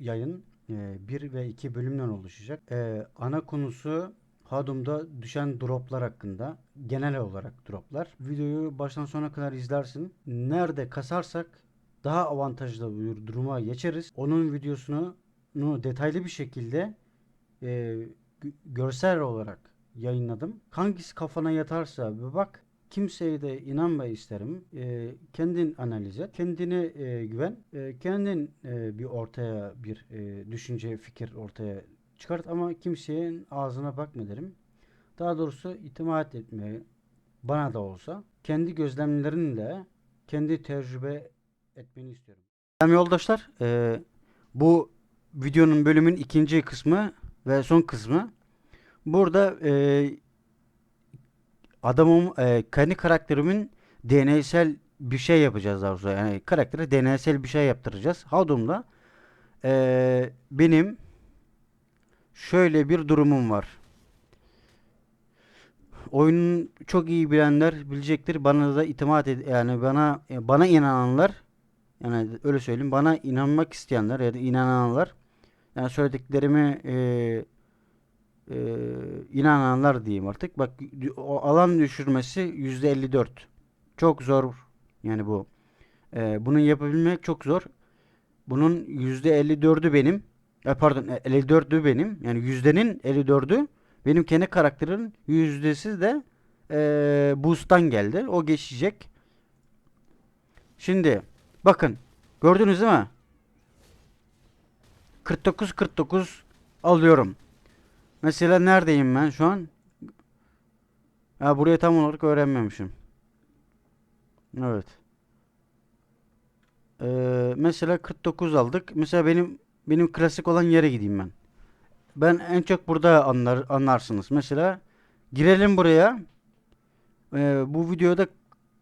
yayın 1 ve 2 bölümden oluşacak. E, ana konusu Hadum'da düşen droplar hakkında. Genel olarak droplar. Videoyu baştan sona kadar izlersin. Nerede kasarsak daha avantajlı bir duruma geçeriz. Onun videosunu nu detaylı bir şekilde e, gö- görsel olarak yayınladım. Hangisi kafana yatarsa bir bak. Kimseye de inanma isterim. E, kendin analiz et. Kendine e, güven. E, kendin e, bir ortaya bir e, düşünce, fikir ortaya çıkart ama kimsenin ağzına bakma derim. Daha doğrusu itimat etme bana da olsa kendi gözlemlerinle kendi tecrübe etmeni istiyorum. Selam yoldaşlar. e, bu videonun bölümün ikinci kısmı ve son kısmı. Burada e, adamım e, kendi karakterimin deneysel bir şey yapacağız daha doğrusu. Yani karaktere deneysel bir şey yaptıracağız. Hadum'da e, benim şöyle bir durumum var. Oyunun çok iyi bilenler bilecektir. Bana da itimat ed yani bana bana inananlar yani öyle söyleyeyim bana inanmak isteyenler ya da inananlar yani söylediklerimi e, e, inananlar diyeyim artık. Bak o alan düşürmesi %54. Çok zor yani bu. E, bunu yapabilmek çok zor. Bunun %54'ü benim. E, pardon e, 54'ü benim. Yani yüzdenin 54'ü benim kendi karakterimin yüzdesi de e, boost'tan geldi. O geçecek. Şimdi bakın gördünüz değil mi? 49 49 alıyorum. Mesela neredeyim ben şu an? Ha, burayı tam olarak öğrenmemişim. Evet. Ee, mesela 49 aldık. Mesela benim benim klasik olan yere gideyim ben. Ben en çok burada anlar anlarsınız. Mesela girelim buraya. Ee, bu videoda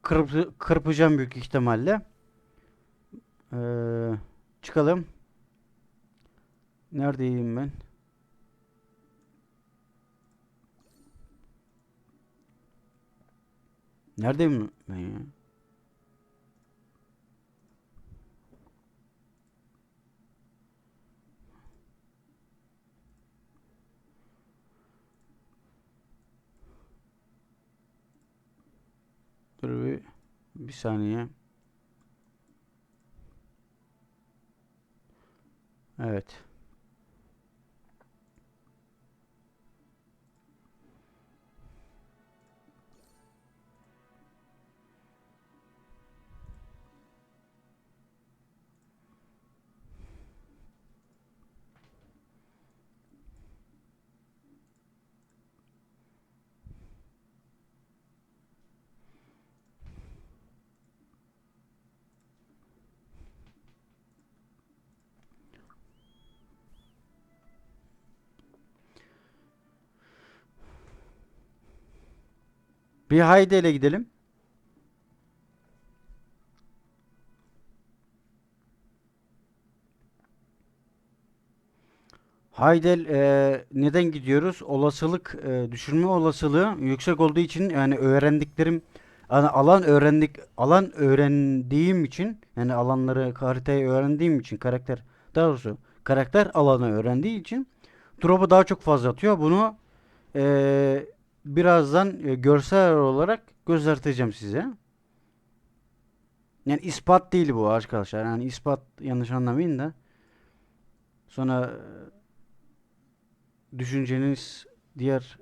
kırp, kırpacağım büyük ihtimalle. Ee, çıkalım. Neredeyim ben? Neredeyim ben ya? Dur bir, bir saniye. Evet. Bir Haydi ile gidelim. Haydel e, neden gidiyoruz? Olasılık e, düşürme olasılığı yüksek olduğu için yani öğrendiklerim yani alan öğrendik alan öğrendiğim için yani alanları haritayı öğrendiğim için karakter daha doğrusu karakter alanı öğrendiği için drop'u daha çok fazla atıyor. Bunu e, birazdan e, görsel olarak göstereceğim size. Yani ispat değil bu arkadaşlar. Yani ispat yanlış anlamayın da. Sonra e, düşünceniz diğer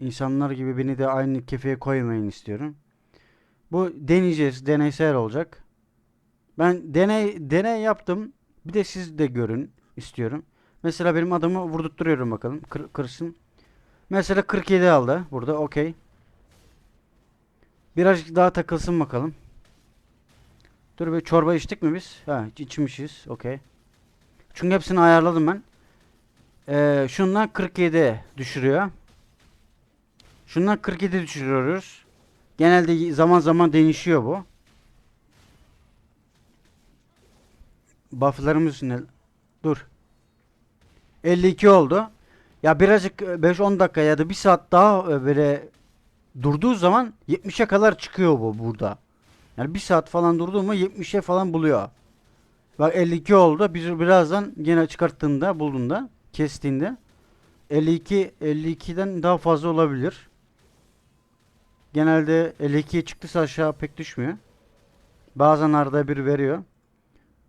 insanlar gibi beni de aynı kefeye koymayın istiyorum. Bu deneyeceğiz. Deneysel olacak. Ben deney deney yaptım. Bir de siz de görün istiyorum. Mesela benim adamı vurdurtturuyorum bakalım. Kır, kırsın. Mesela 47 aldı burada. Okey. Birazcık daha takılsın bakalım. Dur bir çorba içtik mi biz? Ha içmişiz. Okey. Çünkü hepsini ayarladım ben. Ee, şundan 47 düşürüyor. Şundan 47 düşürüyoruz. Genelde zaman zaman değişiyor bu. Buff'larımız ne? Dur. 52 oldu. Ya birazcık 5-10 dakika ya da 1 saat daha e, böyle durduğu zaman 70'e kadar çıkıyor bu burada. Yani 1 saat falan durduğu mu 70'e falan buluyor. Bak 52 oldu. Bir, birazdan yine çıkarttığında, bulduğunda, kestiğinde 52 52'den daha fazla olabilir. Genelde 52'ye çıktıysa aşağı pek düşmüyor. Bazen arada bir veriyor.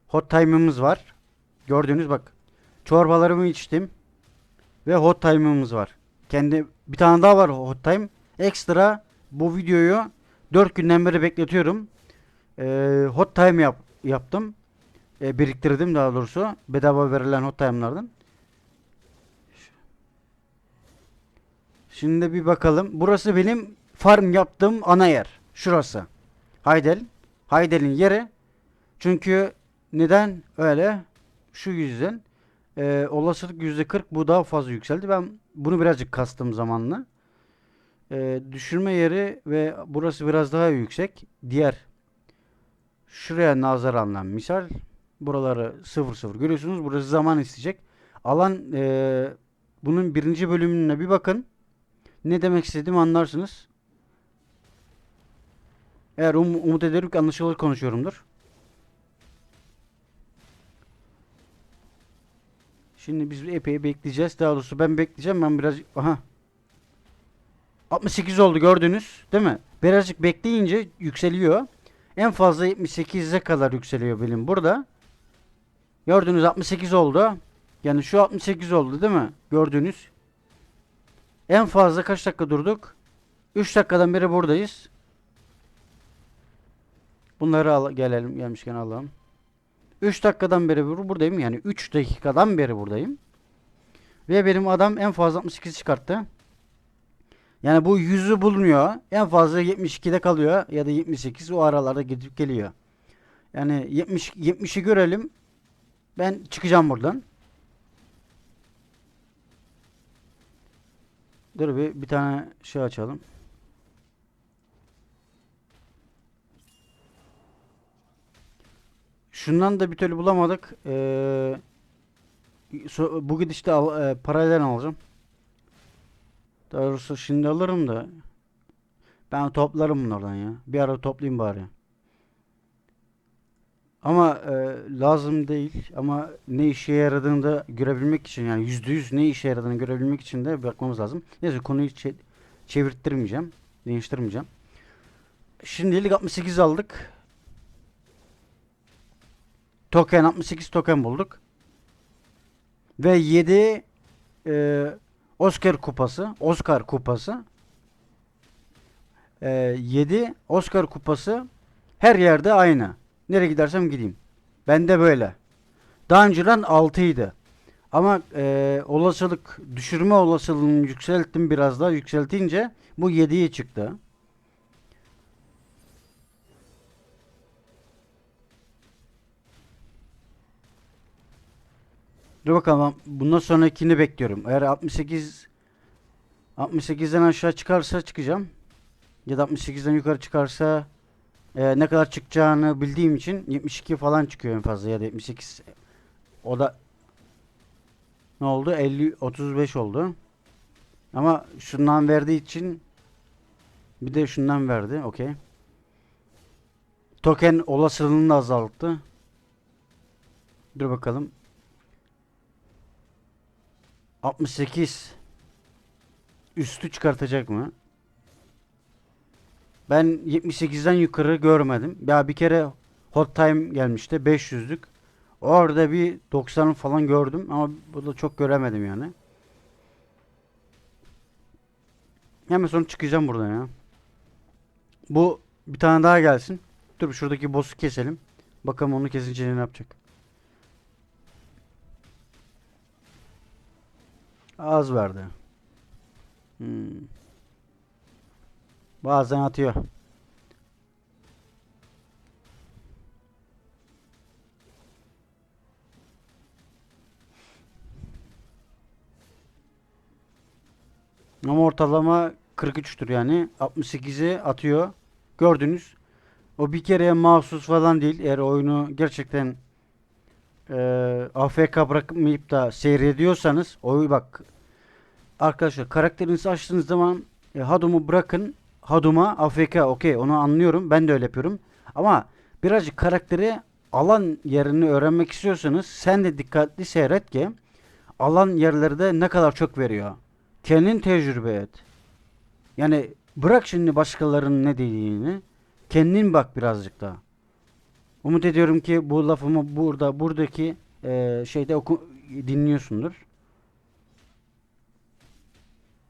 Hot time'ımız var. Gördüğünüz bak. Çorbalarımı içtim. Ve hot time'ımız var. Kendi bir tane daha var hot time. Ekstra bu videoyu 4 günden beri bekletiyorum. Ee, hot time yap, yaptım. Ee, biriktirdim daha doğrusu. Bedava verilen hot time'lardan. Şimdi bir bakalım. Burası benim farm yaptığım ana yer. Şurası. Haydel. Haydel'in yeri. Çünkü neden öyle? Şu yüzden. Ee, olasılık %40 bu daha fazla yükseldi. Ben bunu birazcık kastım zamanla. Ee, düşürme yeri ve burası biraz daha yüksek. Diğer şuraya nazaranla misal buraları 0-0 görüyorsunuz. Burası zaman isteyecek. Alan ee, bunun birinci bölümüne bir bakın. Ne demek istediğimi anlarsınız. Eğer um- umut ederim ki anlaşılır konuşuyorumdur. Şimdi biz epey bekleyeceğiz. Daha doğrusu ben bekleyeceğim. Ben biraz... Aha. 68 oldu gördünüz. Değil mi? Birazcık bekleyince yükseliyor. En fazla 78'e kadar yükseliyor benim burada. Gördünüz 68 oldu. Yani şu 68 oldu değil mi? Gördünüz. En fazla kaç dakika durduk? 3 dakikadan beri buradayız. Bunları al gelelim gelmişken alalım. 3 dakikadan beri bur- buradayım. Yani 3 dakikadan beri buradayım. Ve benim adam en fazla 68 çıkarttı. Yani bu 100'ü bulmuyor. En fazla 72'de kalıyor ya da 78 o aralarda gidip geliyor. Yani 70 70'i görelim. Ben çıkacağım buradan. Dur bir bir tane şey açalım. Şundan da bir türlü bulamadık. Ee, bu gidişte al, e, parayla alacağım. Daha doğrusu şimdi alırım da. Ben toplarım bunu oradan ya. Bir ara toplayayım bari. Ama e, lazım değil. Ama ne işe yaradığını da görebilmek için yani %100 ne işe yaradığını görebilmek için de bakmamız lazım. Neyse konuyu çe- çevirttirmeyeceğim. Değiştirmeyeceğim. Şimdilik 68 aldık. Token 68 token bulduk. Ve 7 e, Oscar kupası, Oscar kupası. E, 7 Oscar kupası her yerde aynı. Nereye gidersem gideyim. Ben de böyle. Daha önceden 6 idi. Ama e, olasılık düşürme olasılığını yükselttim biraz daha yükseltince bu 7'ye çıktı. Dur bakalım bundan sonrakini bekliyorum. Eğer 68 68'den aşağı çıkarsa çıkacağım. Ya da 68'den yukarı çıkarsa e, ne kadar çıkacağını bildiğim için 72 falan çıkıyor en fazla ya da 78 o da ne oldu? 50 35 oldu. Ama şundan verdiği için bir de şundan verdi. Okey. Token olasılığını da azalttı. Dur bakalım. 68 üstü çıkartacak mı? Ben 78'den yukarı görmedim. Ya bir kere Hot Time gelmişti 500'lük. Orada bir 90 falan gördüm ama bu da çok göremedim yani. Hemen sonra çıkacağım buradan ya. Bu bir tane daha gelsin. Dur şuradaki boss'u keselim. Bakalım onu kesince ne yapacak. Az verdi. Hmm. Bazen atıyor. Ama ortalama 43'tür yani. 68'i atıyor. Gördünüz. O bir kereye mahsus falan değil. Eğer oyunu gerçekten e, AFK bırakmayıp da seyrediyorsanız oy bak arkadaşlar karakterinizi açtığınız zaman e, Hadum'u bırakın Hadum'a AFK okey onu anlıyorum ben de öyle yapıyorum ama birazcık karakteri alan yerini öğrenmek istiyorsanız sen de dikkatli seyret ki alan yerleri de ne kadar çok veriyor. Kendin tecrübe et. Yani bırak şimdi başkalarının ne dediğini. Kendin bak birazcık daha. Umut ediyorum ki bu lafımı burada buradaki eee, şeyde oku, dinliyorsundur.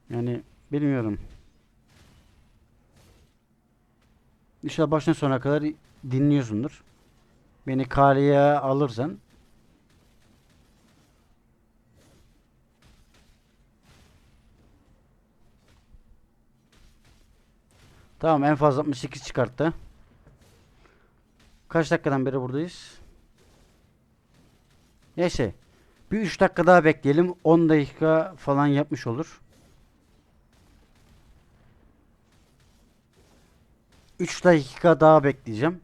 Yani bilmiyorum. İnşallah baştan sona kadar dinliyorsundur. Beni kaleye alırsan Tamam en fazla 68 çıkarttı. Kaç dakikadan beri buradayız? Neyse. Bir 3 dakika daha bekleyelim. 10 dakika falan yapmış olur. 3 dakika daha bekleyeceğim.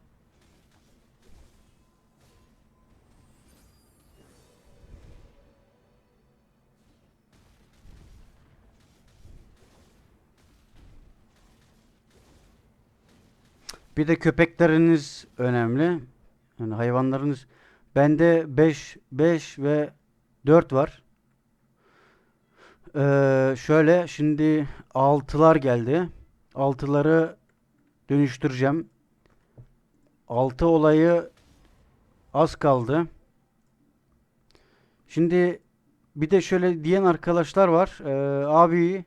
Bir de köpekleriniz önemli. Yani hayvanlarınız. Bende 5 5 ve 4 var. Ee, şöyle şimdi 6'lar geldi. 6'ları dönüştüreceğim. 6 olayı az kaldı. Şimdi bir de şöyle diyen arkadaşlar var. Ee, abi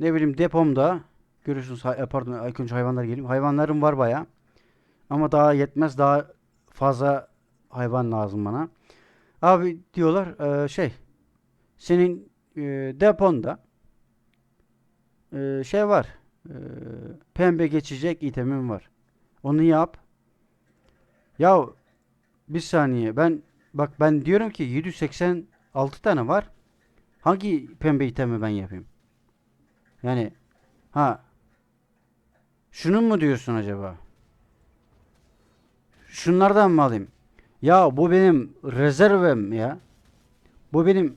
ne bileyim depomda görüyorsunuz hay- pardon ilk önce hayvanlar geleyim. Hayvanlarım var baya. Ama daha yetmez. Daha fazla hayvan lazım bana. Abi diyorlar e, şey senin e, deponda e, şey var. e, pembe geçecek itemin var. Onu yap. Ya bir saniye ben bak ben diyorum ki 786 tane var. Hangi pembe itemi ben yapayım? Yani ha şunun mu diyorsun acaba? Şunlardan mı alayım? Ya bu benim rezervim ya. Bu benim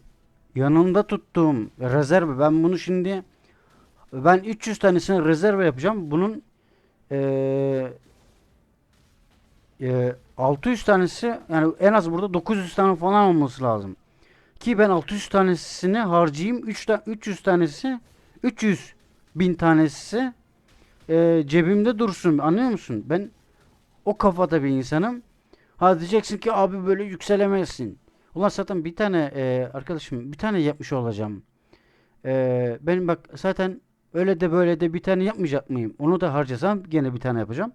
yanımda tuttuğum rezerv. Ben bunu şimdi ben 300 tanesini rezerve yapacağım. Bunun eee eee, 600 tanesi yani en az burada 900 tane falan olması lazım. Ki ben 600 tanesini harcayayım. 3 ta 300 tanesi 300 bin tanesi eee, cebimde dursun. Anlıyor musun? Ben o kafada bir insanım. Ha diyeceksin ki abi böyle yükselemezsin. Ulan zaten bir tane e, arkadaşım bir tane yapmış olacağım. E, benim bak zaten öyle de böyle de bir tane yapmayacak mıyım? Onu da harcasam gene bir tane yapacağım.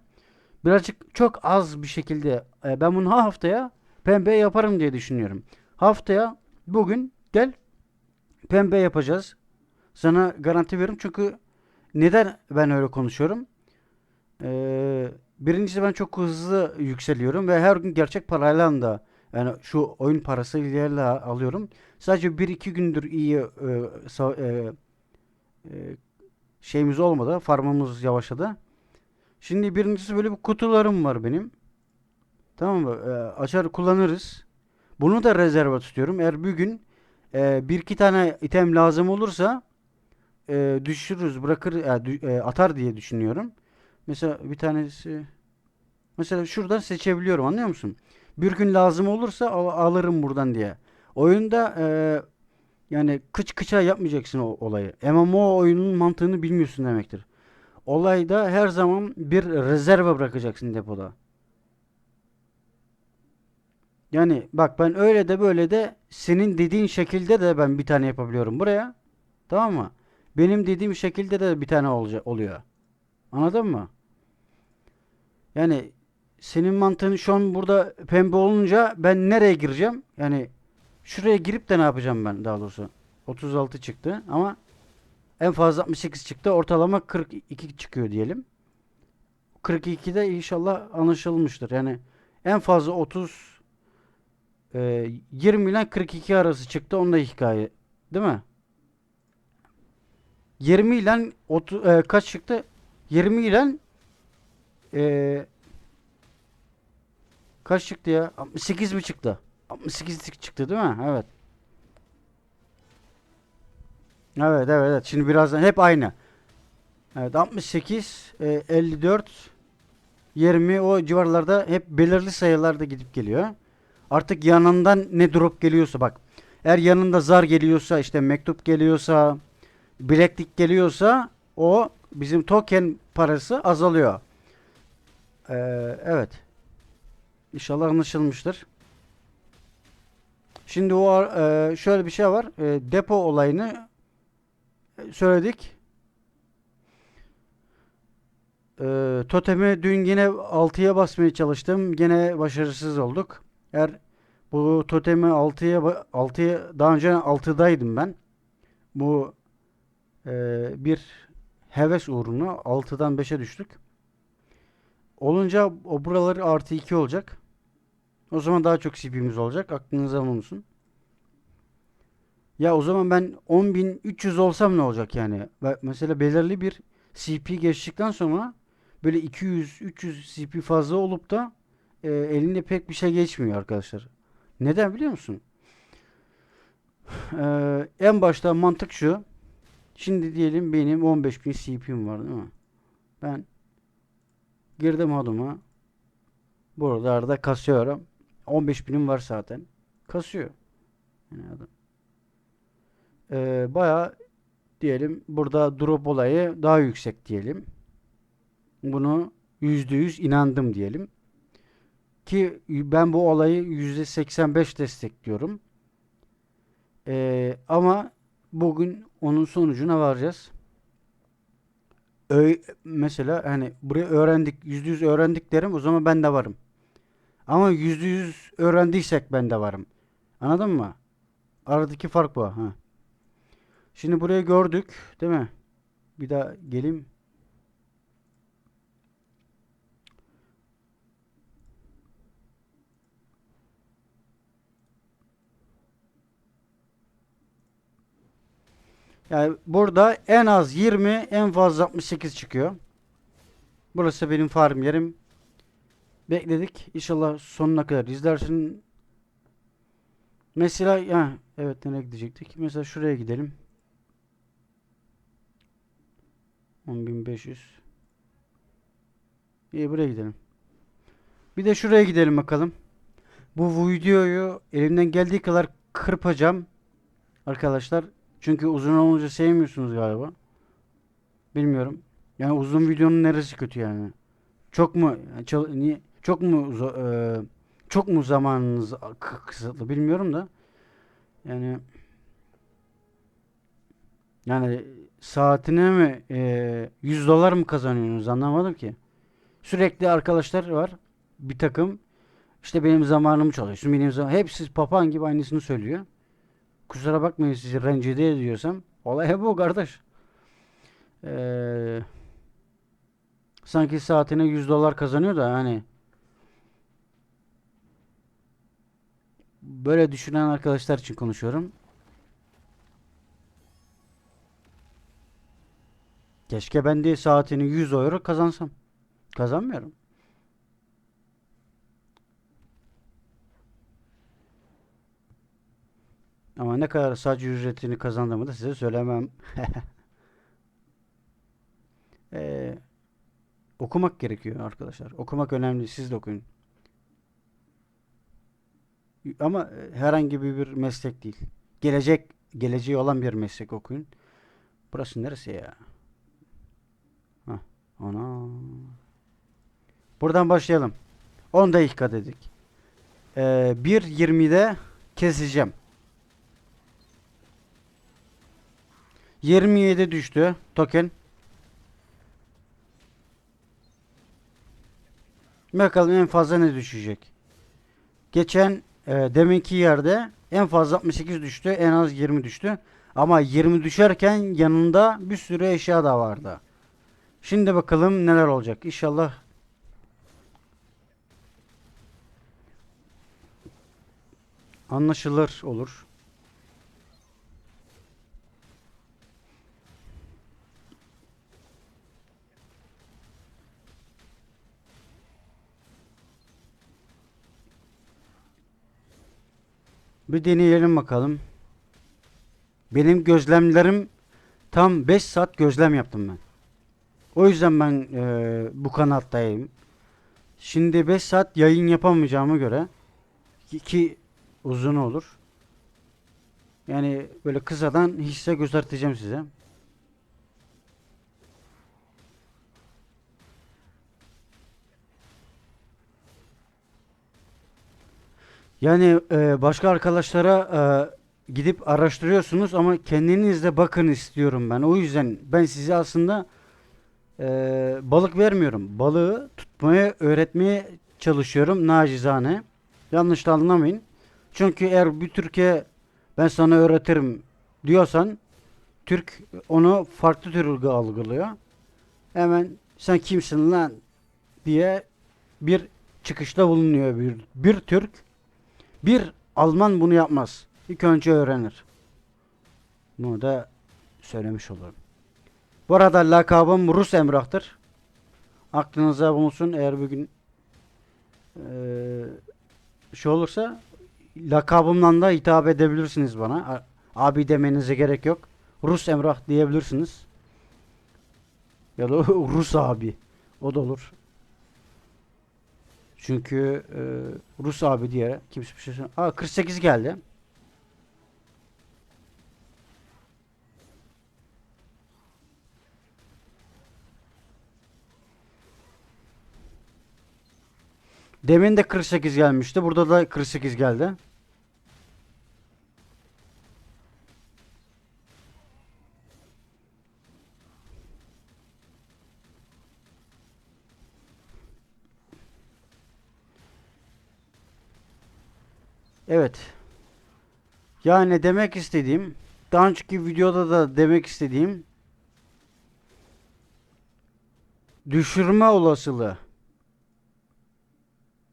Birazcık çok az bir şekilde e, ben bunu haftaya pembe yaparım diye düşünüyorum. Haftaya bugün gel pembe yapacağız. Sana garanti veriyorum çünkü neden ben öyle konuşuyorum? Ee, birincisi ben çok hızlı yükseliyorum ve her gün gerçek parayla da yani şu oyun parasıyla alıyorum. Sadece bir iki gündür iyi e, e, e, şeyimiz olmadı. Farmımız yavaşladı. Şimdi birincisi böyle bir kutularım var benim. Tamam mı? E, açar kullanırız. Bunu da rezerve tutuyorum. Eğer bir gün e, bir iki tane item lazım olursa e, düşürürüz, bırakır, e, e, atar diye düşünüyorum. Mesela bir tanesi mesela şuradan seçebiliyorum anlıyor musun? Bir gün lazım olursa al- alırım buradan diye. Oyunda e, yani kıç kıça yapmayacaksın o olayı. MMO oyunun mantığını bilmiyorsun demektir. Olayda her zaman bir rezerve bırakacaksın depoda. Yani bak ben öyle de böyle de senin dediğin şekilde de ben bir tane yapabiliyorum buraya. Tamam mı? Benim dediğim şekilde de bir tane olacak oluyor. Anladın mı? Yani senin mantığın şu an burada pembe olunca ben nereye gireceğim? Yani şuraya girip de ne yapacağım ben daha doğrusu? 36 çıktı ama en fazla 68 çıktı. Ortalama 42 çıkıyor diyelim. 42'de inşallah anlaşılmıştır. Yani en fazla 30 e, 20 ile 42 arası çıktı. Onda hikaye. Değil mi? 20 ile 30, e, kaç çıktı? 20 ile e, kaç çıktı ya? 68 mi çıktı? 68 çıktı değil mi? Evet. Evet evet evet. Şimdi birazdan hep aynı. Evet 68 e, 54 20 o civarlarda hep belirli sayılarda gidip geliyor. Artık yanından ne drop geliyorsa bak. Eğer yanında zar geliyorsa işte mektup geliyorsa bileklik geliyorsa o bizim token parası azalıyor. Ee, evet. İnşallah anlaşılmıştır. Şimdi o e, şöyle bir şey var. E, depo olayını söyledik. E, totemi dün yine 6'ya basmaya çalıştım. Gene başarısız olduk. Eğer bu totemi 6'ya 6'ya daha önce 6'daydım ben. Bu e, bir heves uğruna 6'dan 5'e düştük. Olunca o buraları artı 2 olacak. O zaman daha çok CP'miz olacak. Aklınızda bulunsun. Ya o zaman ben 10.300 olsam ne olacak yani? Mesela belirli bir CP geçtikten sonra böyle 200-300 CP fazla olup da e, elinde pek bir şey geçmiyor arkadaşlar. Neden biliyor musun? Ee, en başta mantık şu. Şimdi diyelim benim 15.000 CP'm var değil mi? Ben girdim adıma. Burada arada kasıyorum. 15.000'im var zaten. Kasıyor. Yani adam. Ee, bayağı diyelim burada drop olayı daha yüksek diyelim. Bunu %100 inandım diyelim. Ki ben bu olayı %85 destekliyorum. Ee, ama bugün onun sonucuna varacağız. Ö mesela hani burayı öğrendik, %100 öğrendik derim o zaman ben de varım. Ama %100 öğrendiysek ben de varım. Anladın mı? Aradaki fark bu. Ha. Şimdi burayı gördük, değil mi? Bir daha geleyim. Yani burada en az 20, en fazla 68 çıkıyor. Burası benim farm yerim. Bekledik. İnşallah sonuna kadar izlersin. Mesela ya evet nereye gidecektik? Mesela şuraya gidelim. 10.500 İyi buraya gidelim. Bir de şuraya gidelim bakalım. Bu videoyu elimden geldiği kadar kırpacağım. Arkadaşlar. Çünkü uzun olunca sevmiyorsunuz galiba. Bilmiyorum. Yani uzun videonun neresi kötü yani? Çok mu niye çok mu e, çok mu zamanınız kısıtlı bilmiyorum da yani yani saatine mi e, 100 dolar mı kazanıyorsunuz anlamadım ki. Sürekli arkadaşlar var bir takım işte benim zamanımı çalıyorsun benim zaman hepsi papağan gibi aynısını söylüyor. Kusura bakmayın sizi rencide ediyorsam olay bu kardeş. Eee sanki saatine 100 dolar kazanıyor da hani böyle düşünen arkadaşlar için konuşuyorum. Keşke ben de saatini 100 euro kazansam. Kazanmıyorum. Ama ne kadar sadece ücretini kazandığımı da size söylemem. Eee Okumak gerekiyor arkadaşlar. Okumak önemli. Siz de okuyun. Ama e, herhangi bir meslek değil. Gelecek, geleceği olan bir meslek okuyun. Burası neresi ya? Hah, ana. Buradan başlayalım. 10 dakika dedik. Ee, 1.20'de keseceğim. 27 düştü token. Bakalım en fazla ne düşecek. Geçen e, deminki yerde en fazla 68 düştü. En az 20 düştü. Ama 20 düşerken yanında bir sürü eşya da vardı. Şimdi bakalım neler olacak. İnşallah anlaşılır olur. Bir deneyelim bakalım. Benim gözlemlerim tam 5 saat gözlem yaptım ben. O yüzden ben e, bu kanattayım. Şimdi 5 saat yayın yapamayacağıma göre ki- ki uzun olur. Yani böyle kısadan hisse göstereceğim size. Yani e, başka arkadaşlara e, gidip araştırıyorsunuz ama kendiniz bakın istiyorum ben. O yüzden ben size aslında e, balık vermiyorum. Balığı tutmaya öğretmeye çalışıyorum nacizane. Yanlış da anlamayın. Çünkü eğer bir Türkiye ben sana öğretirim diyorsan Türk onu farklı türlü algılıyor. Hemen sen kimsin lan diye bir çıkışta bulunuyor bir, bir Türk. Bir Alman bunu yapmaz. İlk önce öğrenir. Bunu da söylemiş olurum. Bu arada lakabım Rus Emrah'tır. Aklınıza bulunsun eğer bugün eee şey olursa lakabımdan da hitap edebilirsiniz bana. Abi demenize gerek yok. Rus Emrah diyebilirsiniz. Ya da Rus abi. O da olur. Çünkü e, Rus abi diye kimse bir şey söylemiyor. Aa 48 geldi. Demin de 48 gelmişti. Burada da 48 geldi. Evet. Yani demek istediğim daha önceki videoda da demek istediğim düşürme olasılığı.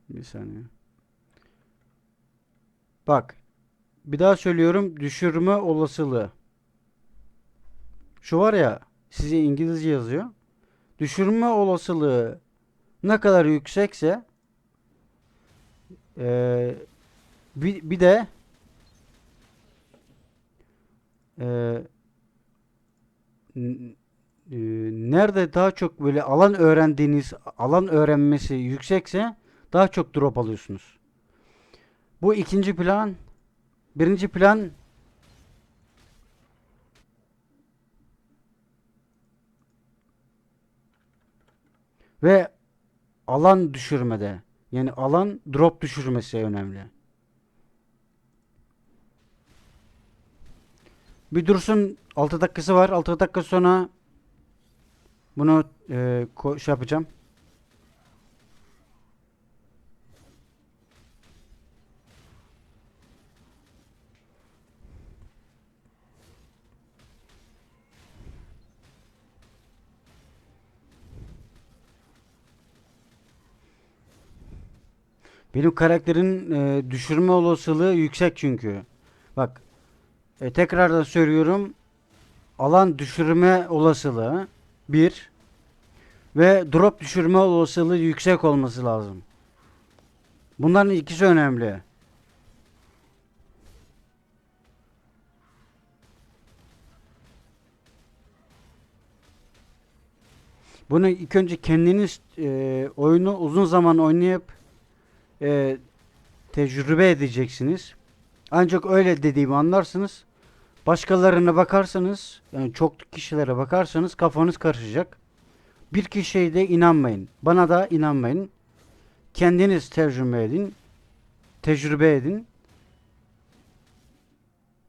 Bir saniye. Bak. Bir daha söylüyorum. Düşürme olasılığı. Şu var ya size İngilizce yazıyor. Düşürme olasılığı ne kadar yüksekse eee bir, bir de n- e, nerede daha çok böyle alan öğrendiğiniz alan öğrenmesi yüksekse daha çok drop alıyorsunuz. Bu ikinci plan. Birinci plan ve alan düşürmede. Yani alan drop düşürmesi önemli. Bir dursun 6 dakikası var. 6 dakika sonra bunu e, şey yapacağım. Benim karakterin e, düşürme olasılığı yüksek çünkü. Bak e, tekrardan söylüyorum. Alan düşürme olasılığı bir ve drop düşürme olasılığı yüksek olması lazım. Bunların ikisi önemli. Bunu ilk önce kendiniz e, oyunu uzun zaman oynayıp e, tecrübe edeceksiniz. Ancak öyle dediğimi anlarsınız. Başkalarına bakarsanız, yani çok kişilere bakarsanız kafanız karışacak. Bir kişiye de inanmayın. Bana da inanmayın. Kendiniz tecrübe edin. Tecrübe edin.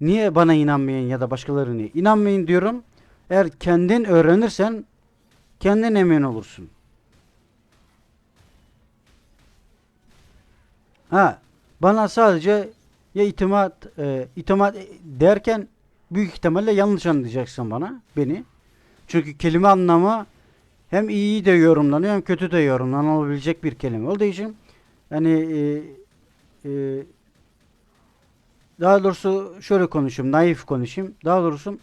Niye bana inanmayın ya da başkalarına inanmayın diyorum. Eğer kendin öğrenirsen kendin emin olursun. Ha, bana sadece ya itimat e, itimat derken büyük ihtimalle yanlış anlayacaksın bana beni. Çünkü kelime anlamı hem iyi de yorumlanıyor hem kötü de yorumlanabilecek bir kelime olduğu için hani e, e, daha doğrusu şöyle konuşayım, naif konuşayım. Daha doğrusu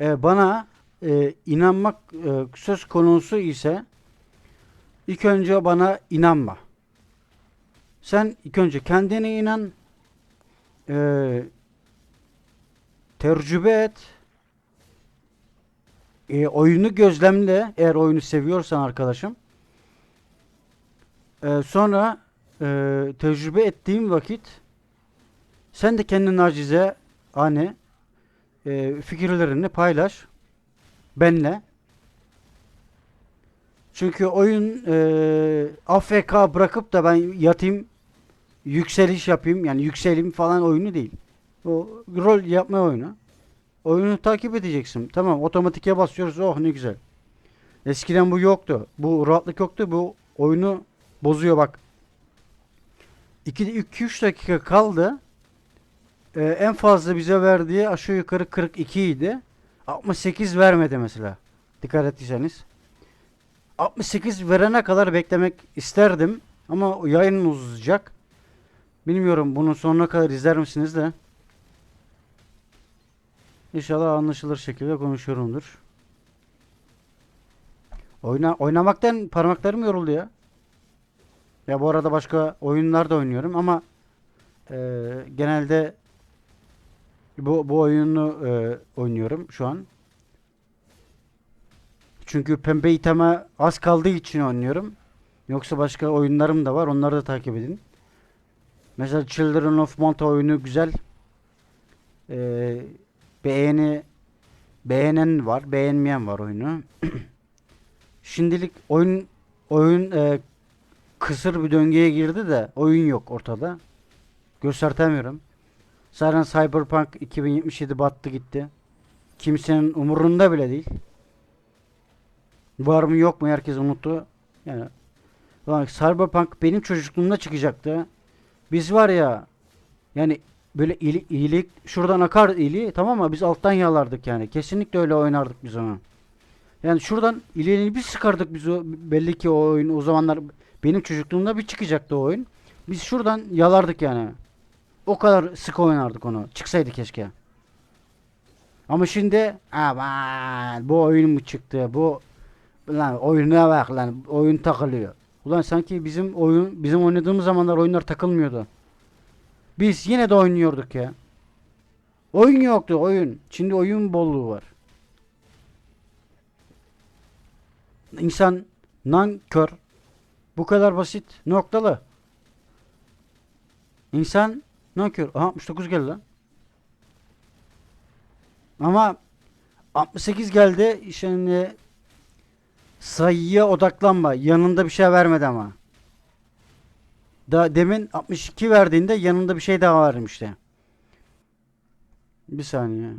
e, bana e, inanmak e, söz konusu ise ilk önce bana inanma. Sen ilk önce kendine inan, e, tecrübe et, e, oyunu gözlemle eğer oyunu seviyorsan arkadaşım. Ee, sonra e, tecrübe ettiğim vakit sen de kendi nacize hani e, fikirlerini paylaş benle. Çünkü oyun e, AFK bırakıp da ben yatayım yükseliş yapayım yani yükselim falan oyunu değil. O rol yapma oyunu. Oyunu takip edeceksin. Tamam otomatike basıyoruz. Oh ne güzel. Eskiden bu yoktu. Bu rahatlık yoktu. Bu oyunu bozuyor bak. 2-3 dakika kaldı. Ee, en fazla bize verdiği aşağı yukarı 42 idi. 68 vermedi mesela. Dikkat ettiyseniz. 68 verene kadar beklemek isterdim. Ama yayın uzayacak. Bilmiyorum bunun sonuna kadar izler misiniz de. İnşallah anlaşılır şekilde konuşuyorumdur. Oyna, oynamaktan parmaklarım yoruldu ya. Ya bu arada başka oyunlar da oynuyorum ama e, genelde bu, bu oyunu e, oynuyorum şu an. Çünkü pembe iteme az kaldığı için oynuyorum. Yoksa başka oyunlarım da var. Onları da takip edin. Mesela Children of Monta oyunu güzel. Ee, beğeni beğenen var, beğenmeyen var oyunu. Şimdilik oyun oyun e, kısır bir döngüye girdi de oyun yok ortada. Göstertemiyorum. Zaten Cyberpunk 2077 battı gitti. Kimsenin umurunda bile değil. Var mı yok mu herkes unuttu. Yani Cyberpunk benim çocukluğumda çıkacaktı. Biz var ya yani böyle iyilik, iyilik şuradan akar iyiliği tamam mı? Biz alttan yalardık yani. Kesinlikle öyle oynardık biz onu. Yani şuradan iyiliğini bir sıkardık biz o belli ki o oyun o zamanlar benim çocukluğumda bir çıkacaktı o oyun. Biz şuradan yalardık yani. O kadar sık oynardık onu. Çıksaydı keşke. Ama şimdi aman bu oyun mu çıktı? Bu lan oyuna bak lan oyun takılıyor. Ulan sanki bizim oyun bizim oynadığımız zamanlar oyunlar takılmıyordu. Biz yine de oynuyorduk ya. Oyun yoktu oyun. Şimdi oyun bolluğu var. İnsan nankör. Bu kadar basit. Noktalı. İnsan nankör. Aha 69 geldi lan. Ama 68 geldi. Şimdi sayıya odaklanma. Yanında bir şey vermedi ama. Da demin 62 verdiğinde yanında bir şey daha vermişti. Bir saniye.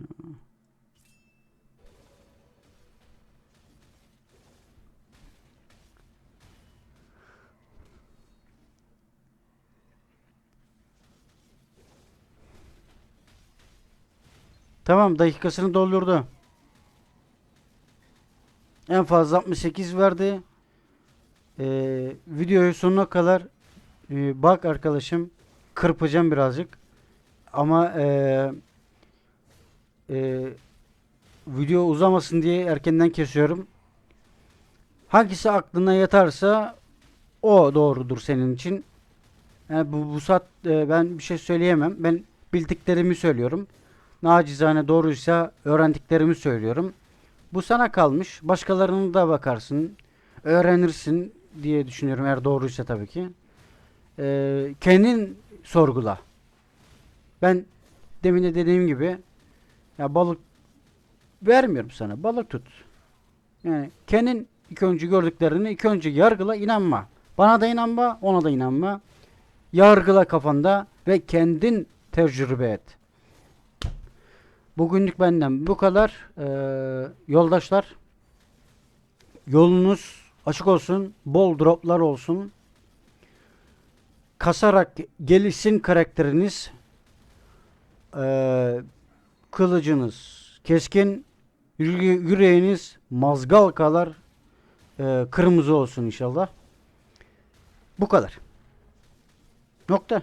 Tamam dakikasını doldurdu. En fazla 68 verdi. Ee, videoyu sonuna kadar e, bak arkadaşım. Kırpacağım birazcık. Ama e, e, video uzamasın diye erkenden kesiyorum. Hangisi aklına yatarsa o doğrudur senin için. Yani bu, bu saat e, ben bir şey söyleyemem. Ben bildiklerimi söylüyorum. Nacizane doğruysa öğrendiklerimi söylüyorum. Bu sana kalmış. Başkalarını da bakarsın. Öğrenirsin diye düşünüyorum eğer doğruysa tabii ki. Ee, kendin sorgula. Ben demin de dediğim gibi ya balık vermiyorum sana. Balık tut. Yani kendin ilk önce gördüklerini ilk önce yargıla inanma. Bana da inanma, ona da inanma. Yargıla kafanda ve kendin tecrübe et. Bugünlük benden bu kadar. Ee, yoldaşlar yolunuz açık olsun. Bol droplar olsun. Kasarak gelişsin karakteriniz. Ee, kılıcınız keskin. yüre- Yüreğiniz mazgal kadar e, kırmızı olsun inşallah. Bu kadar. Nokta.